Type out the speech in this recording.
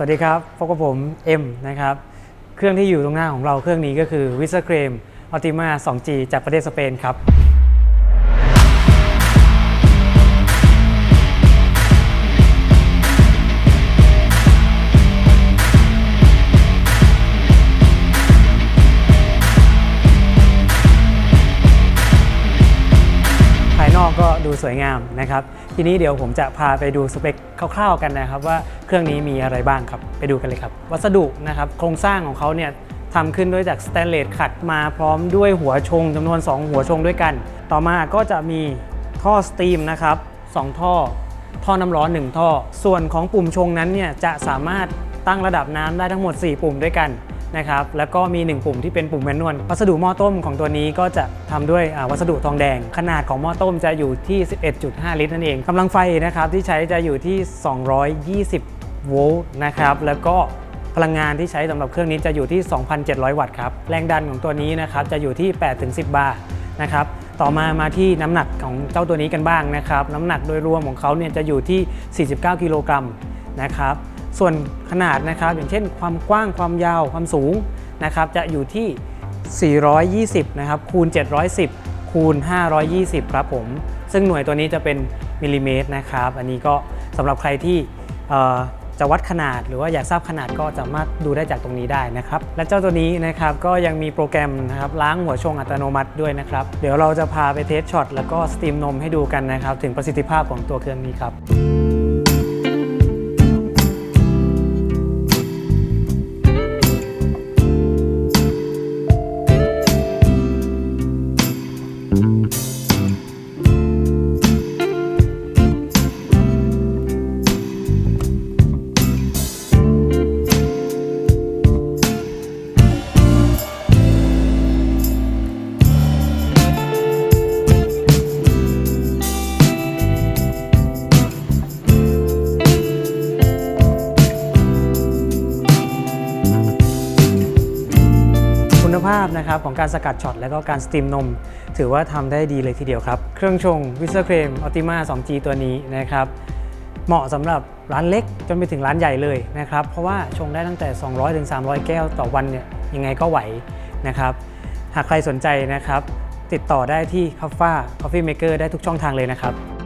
สวัสดีครับพบกับผมเอ็มนะครับ เครื่องที่อยู่ตรงหน้าของเราเครื่องนี้ก็คือวิสเครมออติมา 2G จากประเทศสเปนครับ ก็ดูสวยงามนะครับ ทีนี้เดี๋ยวผมจะพาไปดูสเปคคร่าวๆกันนะครับ ว่าเครื่องนี้มีอะไรบ้างครับ ไปดูกันเลยครับ วัสดุนะครับโครงสร้างของเขาเนี่ยทำขึ้นด้วยจากสแตนเลสขัดมาพร้อมด้วยหัวชงจำนวน 2 หัวชงด้วยกัน ต่อมาก็จะมีท่อสตรีมนะครับ 2 ท่อ ท่อน้ำร้อน 1 ท่อ ส่วนของปุ่มชงนั้นเนี่ยจะสามารถตั้งระดับน้ำได้ทั้งหมด 4 ปุ่มด้วยกัน นะครับแล้วก็มี 1 ปุ่มที่เป็นปุ่มแมนนวลวัสดุหม้อต้มของตัวนี้ก็จะทำด้วยวัสดุทองแดง ขนาดของหม้อต้มจะอยู่ที่ 11.5 ลิตรนั่นเองกำลังไฟนะครับที่ใช้จะอยู่ที่ 220 โวลต์นะครับแล้วก็พลังงานที่ใช้สำหรับเครื่องนี้จะอยู่ที่ 2,700 วัตต์ครับแรงดันของตัวนี้นะครับจะอยู่ที่ 8-10 บาร์นะครับต่อมามาที่น้ำหนักของเจ้าตัวนี้กันบ้างนะครับน้ำหนักโดยรวมของเขาเนี่ยจะอยู่ที่ 49 กิโลกรัมนะครับ ส่วนขนาดนะครับ อย่างเช่น ความกว้างความยาวความสูงนะครับ จะอยู่ที่ 420 นะครับ คูณ 710 คูณ 520 ครับผม ซึ่งหน่วยตัวนี้จะเป็นมิลลิเมตรนะครับ อันนี้ก็สำหรับใครที่จะวัดขนาดหรือว่าอยากทราบขนาดก็สามารถดูได้จากตรงนี้ได้นะครับ และเจ้าตัวนี้นะครับก็ยังมีโปรแกรมนะครับล้างหัวชงอัตโนมัติด้วยนะครับ เดี๋ยวเราจะพาไปเทสช็อตแล้วก็สตรีมนมให้ดูกันนะครับ ถึงประสิทธิภาพของตัวเครื่องนี้ครับ ณภาพนะครับของการสกัดช็อตและก็การสตรีมนม ถือว่าทำได้ดีเลยทีเดียวครับ เครื่องชงวิสเซอร์เครมออติมา 2G ตัวนี้นะครับเหมาะสำหรับร้านเล็กจนไปถึงร้านใหญ่เลยนะครับเพราะว่าชงได้ตั้งแต่ 200ถึง300แก้วต่อวันเนี่ยยังไงก็ไหวนะครับหากใครสนใจนะครับติดต่อได้ที่คัฟฟ้า Coffee Maker ได้ทุกช่องทางเลยนะครับ